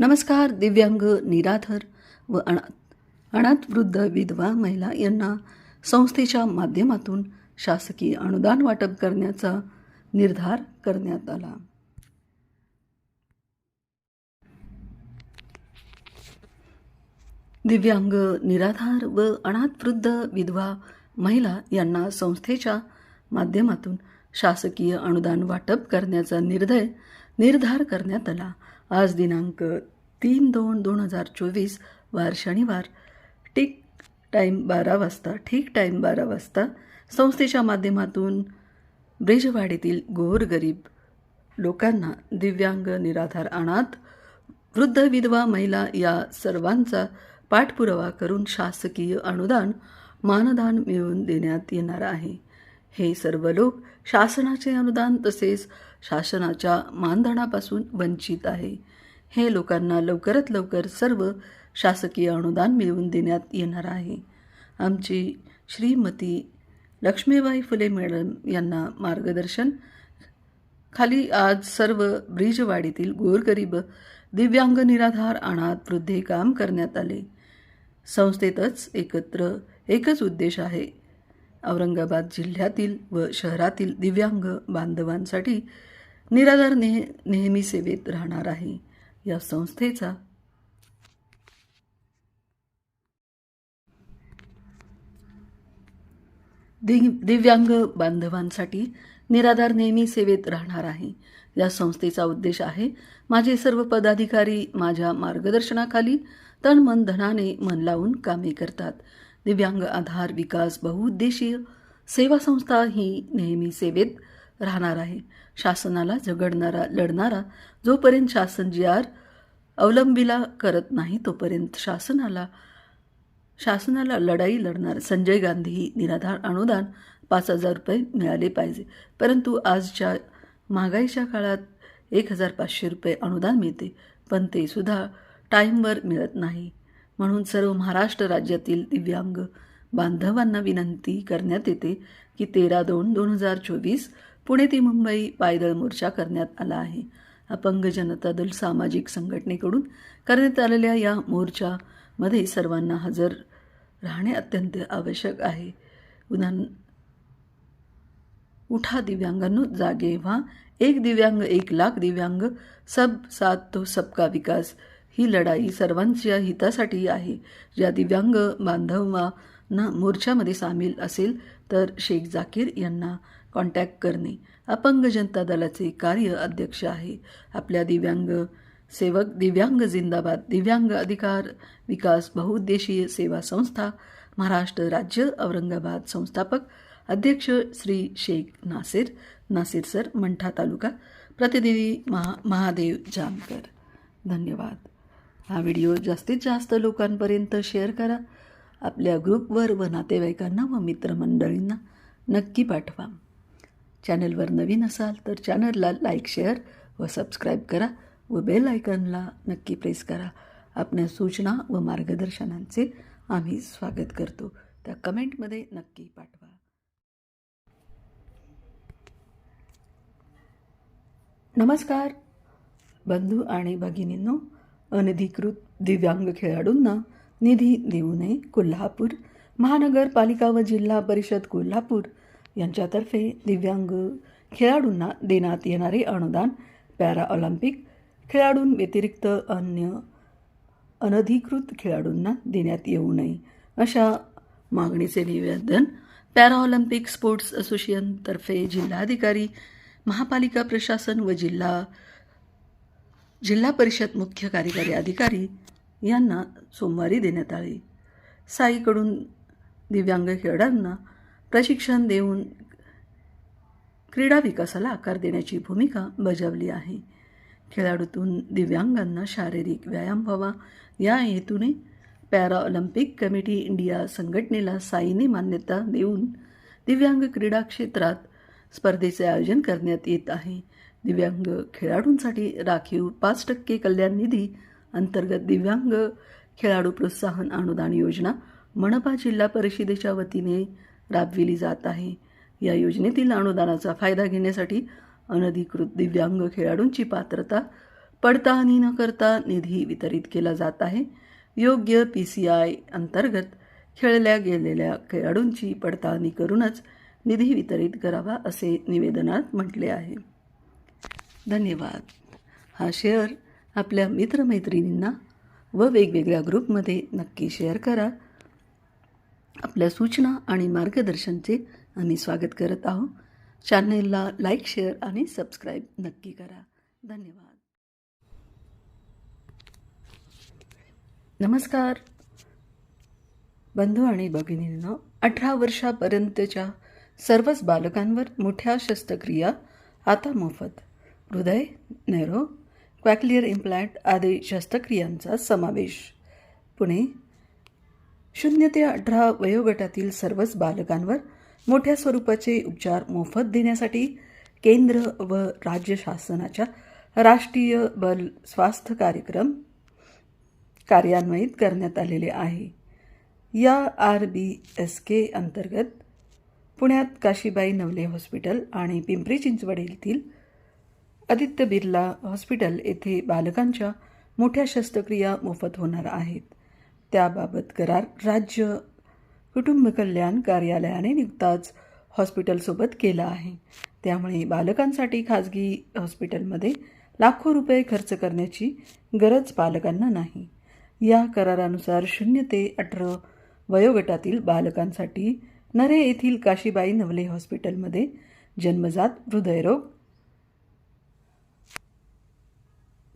नमस्कार दिव्यांग निराधार व अनाथ. अनाथ वृद्ध विधवा महिला यांना संस्थेच्या माध्यमातून शासकीय अनुदान वाटप करण्याचा निर्धार करण्यात आला. दिव्यांग निराधार व अनाथ वृद्ध विधवा महिला यांना संस्थेच्या माध्यमातून शासकीय अनुदान वाटप करण्याचा निर्णय निर्धार करण्यात आला. आज दिनांक तीन दोन दोन हजार चोवीस वार शनिवार. ठीक टाईम बारा वाजता ठीक टाईम बारा वाजता संस्थेच्या माध्यमातून ब्रिजवाडीतील गोरगरीब लोकांना दिव्यांग निराधार अनाथ वृद्ध विधवा महिला या सर्वांचा पाठपुरावा करून शासकीय अनुदान मानदान मिळवून देण्यात येणार आहे. हे सर्व लोक शासनाचे अनुदान तसेच शासनाच्या मानधनापासून वंचित आहे. हे लोकांना लवकरात लवकर सर्व शासकीय अनुदान मिळवून देण्यात येणार आहे. आमची श्रीमती लक्ष्मीबाई फुले मॅडम यांना मार्गदर्शन. खाली आज सर्व ब्रिजवाडीतील गोरगरीब दिव्यांग निराधार अनाथ वृद्धे काम करण्यात आले. संस्थेतच एकत्र एकच उद्देश आहे. औरंगाबाद जिल्ह्यातील व शहरातील दिव्यांग बांधवांसाठी निराधार नेह नेहमी सेवेत राहणार आहे. या संस्थेचा दिव्यांग बांधवांसाठी निराधार नेहमी सेवेत राहणार आहे. या संस्थेचा उद्देश आहे माझे सर्व पदाधिकारी माझ्या मार्गदर्शनाखाली तन मन धनाने मन लावून कामे करतात. दिव्यांग आधार विकास बहुउद्देशीय सेवा संस्था ही नेहमी सेवेत राहणार आहे. शासनाला झगडणारा लढणारा जोपर्यंत शासन जी आर अवलंबिला करत नाही तोपर्यंत शासनाला शासनाला लढाई लढणार संजय गांधी निराधार अनुदान पाच हजार रुपये मिळाले पाहिजे. परंतु आजच्या महागाईच्या काळात एक हजार पाचशे रुपये अनुदान मिळते पण ते सुद्धा टाईमवर मिळत नाही. म्हणून सर्व महाराष्ट्र राज्यातील दिव्यांग बांधवांना विनंती करण्यात येते की तेरा दोन दोन हजार चोवीस पुणे ते मुंबई पायदळ मोर्चा करण्यात आला आहे. अपंग जनता दल सामाजिक संघटनेकडून करण्यात आलेल्या या मोर्चामध्ये सर्वांना हजर राहणे अत्यंत आवश्यक आहे. उदाहरण उठा दिव्यांगांनो जागे व्हा. एक दिव्यांग एक लाख दिव्यांग. सब साथ तो सबका विकास. ही लढाई सर्वांच्या हितासाठी आहे. ज्या दिव्यांग बांधवांना मोर्चामध्ये सामील असेल तर शेख जाकीर यांना कॉन्टॅक्ट करणे अपंग जनता दलाचे कार्य अध्यक्ष आहे. आपल्या दिव्यांग सेवक दिव्यांग जिंदाबाद दिव्यांग अधिकार विकास बहुउद्देशीय सेवा संस्था महाराष्ट्र राज्य औरंगाबाद संस्थापक अध्यक्ष श्री शेख नासिर नासिर सर मंठा तालुका प्रतिनिधी महा महादेव जामकर धन्यवाद. हा व्हिडिओ जास्तीत जास्त लोकांपर्यंत शेअर करा. आपल्या ग्रुपवर व नातेवाईकांना व मित्रमंडळींना नक्की पाठवा. चॅनलवर नवीन असाल तर चॅनलला लाईक शेअर व सबस्क्राईब करा व बेल आयकनला नक्की प्रेस करा. आपल्या सूचना व मार्गदर्शनांचे आम्ही स्वागत करतो. त्या कमेंटमध्ये नक्की पाठवा. नमस्कार. बंधू आणि भगिनींनो अनधिकृत दिव्यांग खेळाडूंना निधी देऊ नये कोल्हापूर महानगरपालिका व जिल्हा परिषद कोल्हापूर यांच्यातर्फे दिव्यांग खेळाडूंना देण्यात येणारे अनुदान पॅरा ऑलिम्पिक खेळाडूंव्यतिरिक्त अन्य अनधिकृत खेळाडूंना देण्यात येऊ नये अशा मागणीचे निवेदन पॅराऑलिम्पिक स्पोर्ट्स असोसिएशनतर्फे जिल्हाधिकारी महापालिका प्रशासन व जिल्हा जिल्हा परिषद मुख्य कार्यकारी अधिकारी यांना सोमवारी देण्यात आली. साईकडून दिव्यांग खेळाडूंना प्रशिक्षण देऊन क्रीडा विकासाला आकार देण्याची भूमिका बजावली आहे. खेळाडूतून दिव्यांगांना शारीरिक व्यायाम व्हावा या हेतूने पॅरा ऑलिम्पिक कमिटी इंडिया संघटनेला साईने मान्यता देऊन दिव्यांग क्रीडा क्षेत्रात स्पर्धेचे आयोजन करण्यात येत आहे. दिव्यांग खेळाडूंसाठी राखीव पाच टक्के कल्याण निधी अंतर्गत दिव्यांग खेळाडू प्रोत्साहन अनुदान योजना मनपा जिल्हा परिषदेच्या वतीने राबविली जात आहे. या योजनेतील अनुदानाचा फायदा घेण्यासाठी अनधिकृत दिव्यांग खेळाडूंची पात्रता पडताळणी न करता निधी वितरित केला जात आहे. योग्य पी सी आय अंतर्गत खेळल्या गेलेल्या खेळाडूंची पडताळणी करूनच निधी वितरित करावा असे निवेदनात म्हटले आहे. धन्यवाद. हा शेअर आपल्या मित्रमैत्रिणींना व वेगवेगळ्या ग्रुपमध्ये नक्की शेअर करा. आपल्या सूचना आणि मार्गदर्शनचे आम्ही स्वागत करत आहोत. चॅनेलला लाईक शेअर आणि सबस्क्राईब नक्की करा. धन्यवाद. नमस्कार. बंधू आणि भगिनींनो अठरा वर्षापर्यंतच्या सर्वच बालकांवर मोठ्या शस्त्रक्रिया आता मोफत. हृदय नेरो क्वॅक्लिअर इम्प्लॅट आदी शस्त्रक्रियांचा समावेश. पुणे शून्य ते अठरा वयोगटातील सर्वच बालकांवर मोठ्या स्वरूपाचे उपचार मोफत देण्यासाठी केंद्र व राज्य शासनाच्या राष्ट्रीय बल स्वास्थ्य कार्यक्रम कार्यान्वित करण्यात आलेले आहे. या आर बी एस के अंतर्गत पुण्यात काशीबाई नवले हॉस्पिटल आणि पिंपरी चिंचवड येथील आदित्य बिर्ला हॉस्पिटल येथे बालकांच्या मोठ्या शस्त्रक्रिया मोफत होणार आहेत. त्याबाबत करार राज्य कुटुंब कल्याण कार्यालयाने नुकताच हॉस्पिटलसोबत केला आहे. त्यामुळे बालकांसाठी खाजगी हॉस्पिटलमध्ये लाखो रुपये खर्च करण्याची गरज पालकांना नाही. या करारानुसार शून्य ते अठरा वयोगटातील बालकांसाठी नरे येथील काशीबाई नवले हॉस्पिटलमध्ये जन्मजात हृदयरोग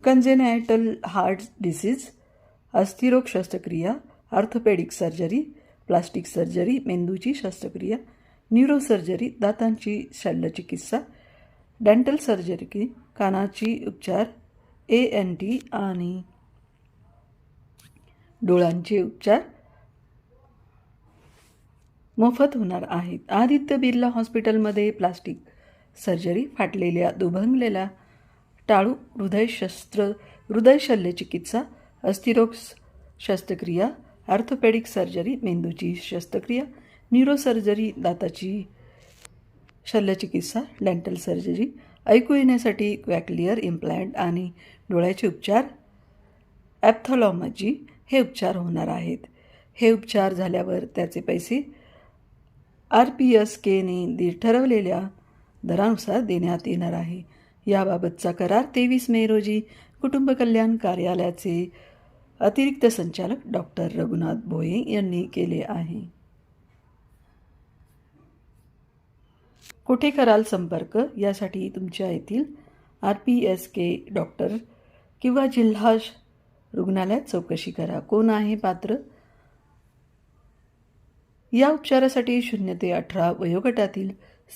कंजेनॅटल हार्ट डिसीज अस्थिरोग शस्त्रक्रिया ऑर्थोपेडिक सर्जरी प्लास्टिक सर्जरी मेंदूची शस्त्रक्रिया न्यूरोसर्जरी दातांची शल्यचिकित्सा डेंटल सर्जरी कानाची उपचार ए एन टी आणि डोळ्यांचे उपचार. मोफत होणार आहेत. आदित्य बिर्ला हॉस्पिटलमध्ये प्लास्टिक सर्जरी फाटलेल्या दुभंगलेल्या टाळू हृदयशस्त्र हृदय शल्यचिकित्सा अस्थिरोग शस्त्रक्रिया ऑर्थोपेडिक सर्जरी मेंदूची शस्त्रक्रिया न्यूरोसर्जरी दाताची शल्यचिकित्सा डेंटल सर्जरी ऐकू येण्यासाठी क्वॅक्लिअर इम्प्लॅन्ट आणि डोळ्याचे उपचार. ॲप्थॉलॉमॉजी हे उपचार होणार आहेत. हे उपचार झाल्यावर त्याचे पैसे आर पी एस केने दी ठरवलेल्या दरानुसार देण्यात येणार आहे. याबाबतचा करार तेवीस मे रोजी कुटुंब कल्याण कार्यालयाचे अतिरिक्त संचालक डॉक्टर रघुनाथ भोये यांनी केले आहे. कुठे कराल संपर्क? यासाठी तुमच्या येथील R P S K doctor किंवा जिल्हा रुग्णालयात चौकशी करा. कोण आहे पात्र? या उपचारासाठी शून्य ते अठरा वयोगटातील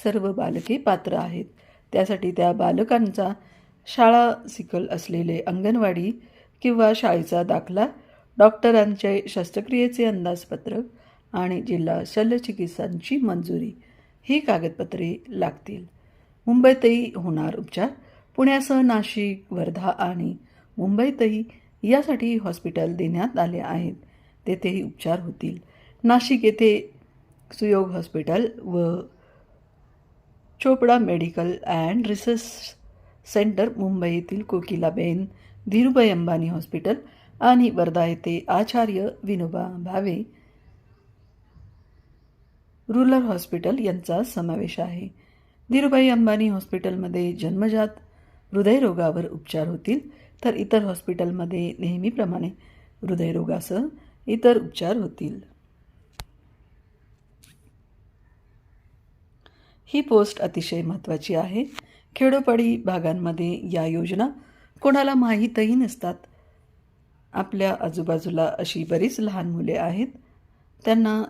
सर्व बालके पात्र आहेत. त्यासाठी त्या बालकांचा शाळा सिकल असलेले अंगणवाडी किंवा शाळेचा दाखला डॉक्टरांचे शस्त्रक्रियेचे अंदाजपत्रक आणि जिल्हा शल्यचिकित्सांची मंजुरी ही कागदपत्रे लागतील. मुंबईतही होणार उपचार. पुण्यासह नाशिक वर्धा आणि मुंबईतही यासाठी हॉस्पिटल देण्यात आले आहेत. तेथेही उपचार होतील. नाशिक येथे सुयोग हॉस्पिटल व Chopda medical and research centre मुंबईतील कोकिलाबेन धीरुभाई अंबानी हॉस्पिटल आणि वर्धा येथे आचार्य विनोबा भावे रुरल हॉस्पिटल यांचा समावेश आहे. धीरुभाई अंबानी हॉस्पिटलमध्ये जन्मजात हृदयरोगावर उपचार होतील तर इतर हॉस्पिटलमध्ये नेहमीप्रमाणे हृदयरोगासह इतर उपचार होतील. ही पोस्ट अतिशय महत्त्वाची आहे. खेडोपाडी भागांमध्ये या योजना कोणाला माहीतही नसतात. आपल्या आजूबाजूला अशी बरीच लहान मुले आहेत. त्यांना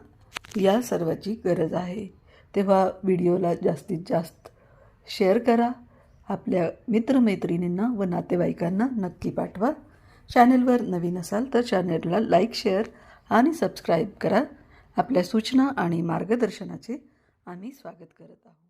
या सर्वाची गरज आहे. तेव्हा व्हिडिओला जास्तीत जास्त शेअर करा. आपल्या मित्रमैत्रिणींना व नातेवाईकांना नक्की पाठवा. चॅनेलवर नवीन असाल तर चॅनेलला लाईक शेअर आणि सबस्क्राईब करा. आपल्या सूचना आणि मार्गदर्शनाचे आम्ही स्वागत करत आहोत.